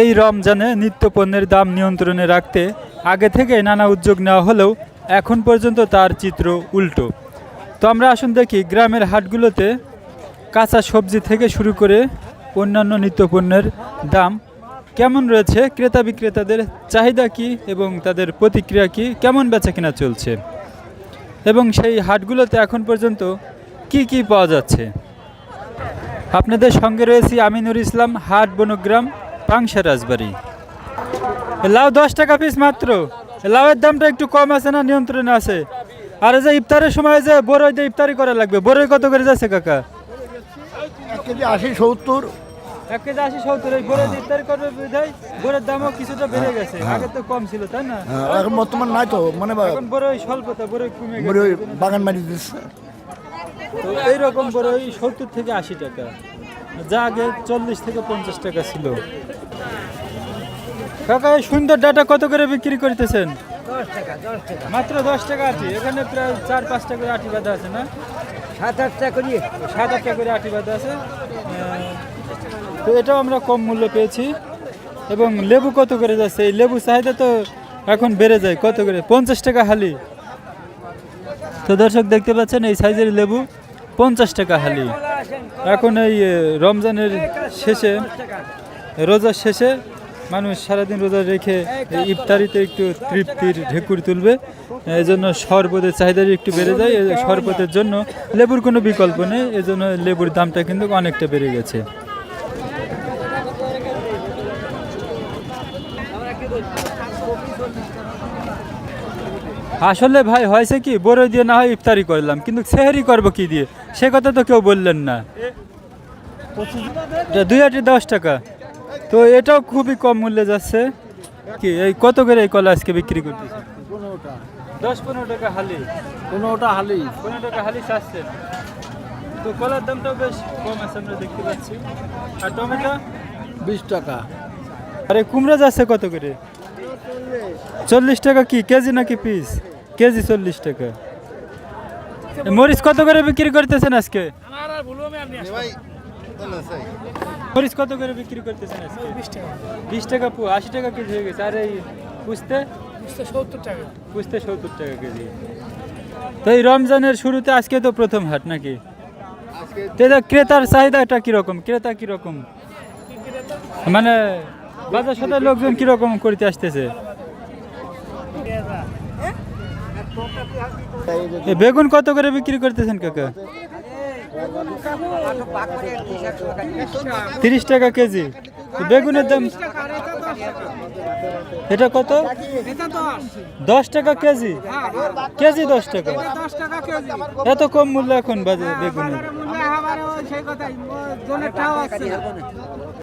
এই রমজানে নিত্য পণ্যের দাম নিয়ন্ত্রণে রাখতে আগে থেকে নানা উদ্যোগ নেওয়া হলেও এখন পর্যন্ত তার চিত্র উল্টো। তো আমরা আসুন দেখি গ্রামের হাটগুলোতে কাঁচা সবজি থেকে শুরু করে অন্যান্য নিত্যপণ্যের দাম কেমন রয়েছে, ক্রেতা বিক্রেতাদের চাহিদা কি এবং তাদের প্রতিক্রিয়া কি, কেমন বেচা কিনা চলছে? এবং সেই হাটগুলোতে এখন পর্যন্ত কি কি পাওয়া যাচ্ছে? আপনাদের সঙ্গে রয়েছি আমিনুর ইসলাম, হাট বনগ্রাম পাংশা রাজবাড়ি। লাউ দশ টাকা পিস মাত্র। লাউয়ের দামটা একটু কম আছে না নিয়ন্ত্রণে আছে। আর যে ইফতারের সময় যে বড়ই দিয়ে ইফতারি করা লাগবে বড়ই কত করে যাচ্ছে কাকা? এক কেজি আশি সত্তর। এক কেজি আশি সত্তর এই বড়ই দিয়ে ইফতারি করবে বিধায় বড়ের দামও কিছুটা বেড়ে গেছে আগে তো কম ছিল তাই না? হ্যাঁ, এখন বর্তমান নাই তো মানে এখন বড়ই স্বল্পতা বড়ই কমে গেছে। বাগান মারি দিচ্ছে। তো এইরকম বড়ই সত্তর থেকে আশি টাকা। যা আগে চল্লিশ থেকে পঞ্চাশ টাকা ছিল। কাকা এই সুন্দর ডাটা কত করে বিক্রি করতেছেন? মাত্র দশ টাকা আটি এখানে প্রায় চার পাঁচটা করে আটি বাঁধা আছে না? সাত আটটা করি। সাত আটটা করে আটি বাঁধা আছে। তো এটাও আমরা কম মূল্য পেয়েছি। এবং লেবু কত করে যাচ্ছে? এই লেবু চাহিদা তো এখন বেড়ে যায় কত করে? পঞ্চাশ টাকা হালি। তো দর্শক দেখতে পাচ্ছেন এই সাইজের লেবু পঞ্চাশ টাকা হালি। এখন এই রমজানের শেষে রোজার শেষে মানুষ সারাদিন রোজা রেখে ইফতারিতে একটু তৃপ্তির ঢেকুর তুলবে। এই জন্য শরবতের চাহিদা একটু বেড়ে যায় শরবতের জন্য লেবুর কোনো বিকল্প নেই এই জন্য লেবুর দামটা কিন্তু অনেকটা বেড়ে গেছে। আসলে ভাই হয়েছে কি বড়ই দিয়ে না হয় ইফতারি করলাম কিন্তু সেহেরি করব কি দিয়ে? সে কথা তো কেউ বললেন না। দুই হাজার দশ টাকা। তো এটাও খুবই কম মূল্যে যাচ্ছে। কি এই কত করে এই কলা আজকে বিক্রি করতেছে? দশ পনেরো টাকা হালি। পনেরোটা হালি। পনেরো টাকা হালি চাচ্ছেন তো কলার দামটাও বেশ কম আছে আমরা দেখতে পাচ্ছি। আর টমেটো? বিশ টাকা। আরে কুমড়া যাচ্ছে কত করে? চল্লিশ টাকা কি কেজি নাকি পিস? কেজি চল্লিশ টাকা। মরিচ কত করে বিক্রি করতেছেন আজকে? মরিচ কত করে বিক্রি করতেছেন আজকে? বিশ টাকা। পু আশি টাকা কেজি হয়ে গেছে। আর এই পুষতে সত্তর টাকা। পুষতে সত্তর টাকা কেজি। তো এই রমজানের শুরুতে আজকে তো প্রথম হাট নাকি? তো ক্রেতার চাহিদাটা কীরকম? ক্রেতা কীরকম? মানে বাজার সাথে লোকজন কীরকম করতে আসতেছে? বেগুন কত করে বিক্রি করতেছেন কাকা? তিরিশ টাকা কেজি। বেগুনের দাম এটা কত? দশ টাকা কেজি। কেজি দশ টাকা। এত কম মূল্য এখন বাজে বেগুনের।